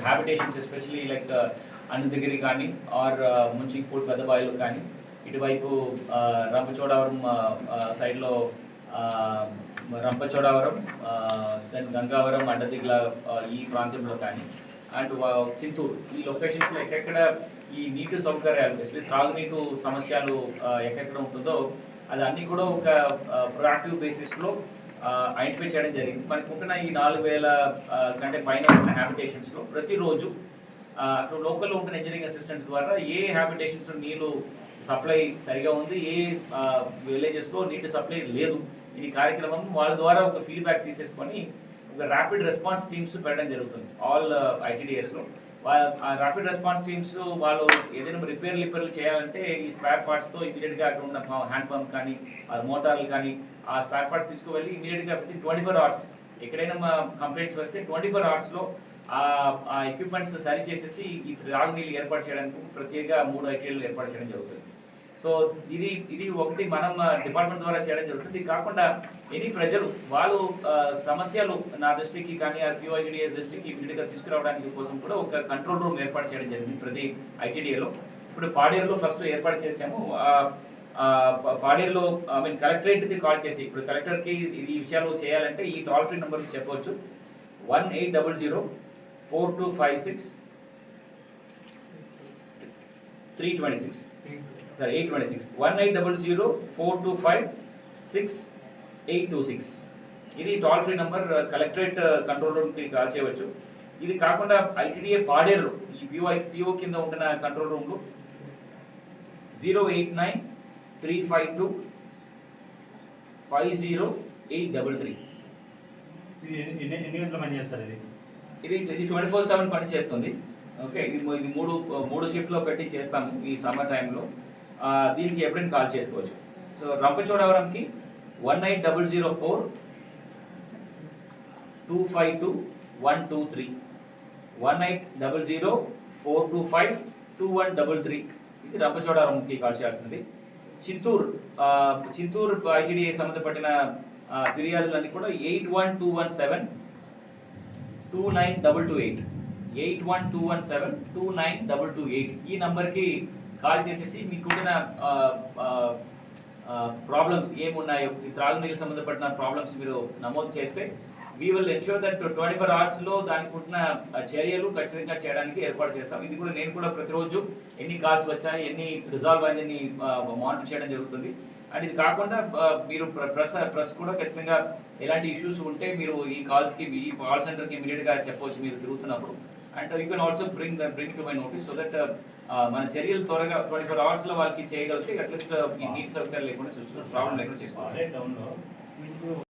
Habitations especially like Anantagiri కానీ are ముంచిపూడి పెద్దబాయిలో కానీ ఇటువైపు రంపచోడవరం సైడ్లో రంపచోడవరం దెన్ గంగావరం అడ్డదిగ్ల ఈ ప్రాంతంలో కానీ అండ్ చింతూరు ఈ లొకేషన్స్లో ఎక్కడెక్కడ ఈ నీటి సౌకర్యాలు ఎస్పెషలీ త్రాగునీటి సమస్యలు uh, ఎక్కడెక్కడ ఉంటుందో అది అన్నీ కూడా ఒక uh, ప్రొయాక్టివ్ బేసిస్లో ఐడెంటిఫై చేయడం జరిగింది. మనకు ఉంటున్న ఈ నాలుగు వేల కంటే పైన ఉన్న హ్యాబిటేషన్స్లో ప్రతిరోజు అక్కడ లోకల్లో ఉంటున్న ఇంజనీరింగ్ అసిస్టెంట్స్ ద్వారా ఏ హ్యాబిటేషన్స్లో నీళ్ళు సప్లై సరిగా ఉంది ఏ విలేజెస్లో నీటి సప్లై లేదు. ఇది కార్యక్రమం వాళ్ళ ద్వారా ఒక ఫీడ్బ్యాక్ తీసేసుకొని ఒక ర్యాపిడ్ రెస్పాన్స్ టీమ్స్ పెట్టడం జరుగుతుంది. ఆల్ ఐటీడీఎస్లో ర్యాపిడ్ రెస్పాన్స్ టీమ్స్ వాళ్ళు ఏదైనా రిపేర్ రిపేర్లు చేయాలంటే ఈ స్పేర్ పార్ట్స్తో ఇమీడియట్గా అక్కడ ఉన్న హ్యాండ్ పంప్ కానీ ఆ మోటార్లు కానీ ఆ స్పేర్ పార్ట్స్ తీసుకువెళ్ళి ఇమీడియట్గా ట్వంటీ ఫోర్ అవర్స్ ఎక్కడైనా మా కంప్లైంట్స్ వస్తే ట్వంటీ ఫోర్ అవర్స్లో ఆ ఎక్విప్మెంట్స్ సరి చేసేసి ఈ త్రాగునీళ్ళు ఏర్పాటు చేయడానికి ప్రత్యేక మూడు ఐటీలు ఏర్పాటు చేయడం జరుగుతుంది. సో ఇది ఇది ఒకటి మనం డిపార్ట్మెంట్ ద్వారా చేయడం జరుగుతుంది. ఇది కాకుండా ఎనీ ప్రజలు వాళ్ళు సమస్యలు నా దృష్టికి కానీ ఆర్పిఓఐడిఎస్ దృష్టికి ఇమీడియట్గా తీసుకురావడానికి కోసం కూడా ఒక కంట్రోల్ రూమ్ ఏర్పాటు చేయడం జరిగింది ప్రతి ఐటీడీఏలో. ఇప్పుడు పాడేరులో ఫస్ట్ ఏర్పాటు చేసాము పాడేరులో ఐ మీన్ కలెక్టరేట్కి కాల్ చేసి ఇప్పుడు కలెక్టర్కి ఇది విషయాలు చేయాలంటే ఈ టోల్ ఫ్రీ నెంబర్కి చెప్పవచ్చు. One eight double zero four two five six three twenty six sir eight twenty six one eight double zero four two five six eight two six ఇది toll free number collectorate control రూమ్కి call చేయవచ్చు. ఇది కాకుండా ITDA Paderu ఈ PO PO కింద ఉంటున్న control రూమ్లు zero eight nine three five two five zero eight double three ఇది ఎన్ని ఎన్ని గంటల పని చేస్తారు ఇది? ఇది ఇది ట్వంటీ ఫోర్ సెవెన్ పని చేస్తుంది ఓకే ఇది ఇది మూడు మూడు షిఫ్ట్లో పెట్టి చేస్తాము ఈ సమ్మర్ టైంలో దీనికి ఎప్పుడైనా కాల్ చేసుకోవచ్చు. So రంపచోడవరంకి one eight double zero four two five two one two three one eight double zero four two five two one double three ఇది రంపచోడవరంకి కాల్ చేయాల్సింది. చింతూరు ఆ, చింతూరు ఐటీడీఏ సంబంధపడిన ఫిర్యాదులన్నీ కూడా eight one two one seven two nine double two eight eight one two one seven two nine double two eight. ఈ నంబర్కి call చేసేసి మీకున్న ప్రాబ్లమ్స్ ఏమున్నాయో ఈ త్రాగునీరు సంబంధపడిన ప్రాబ్లమ్స్ మీరు నమోదు చేస్తే we will ensure that twenty four అవర్స్లో దానికి ఉంటున్న చర్యలు ఖచ్చితంగా చేయడానికి ఏర్పాటు చేస్తాం. ఇది కూడా నేను కూడా ప్రతిరోజు ఎన్ని కాల్స్ వచ్చాయి ఎన్ని రిజాల్వ్ అయిందని మానిటర్ చేయడం జరుగుతుంది. అండ్ ఇది కాకుండా మీరు ప్రెస్ ప్రెస్ కూడా ఖచ్చితంగా ఎలాంటి ఇష్యూస్ ఉంటే మీరు ఈ కాల్స్కి ఈ కాల్ సెంటర్కి ఇమీడియట్గా చెప్పవచ్చు మీరు తిరుగుతున్నప్పుడు. And you can also bring the bring to my notice so that మన చర్యలు త్వరగా ట్వంటీ ఫోర్ అవర్స్లో వాళ్ళకి చేయగలిగితే అట్లీస్ట్ ఈ నీటి సౌకర్యాలు లేకుండా చూసుకోవాలి ప్రాబ్లం లేకుండా చేసుకోవాలి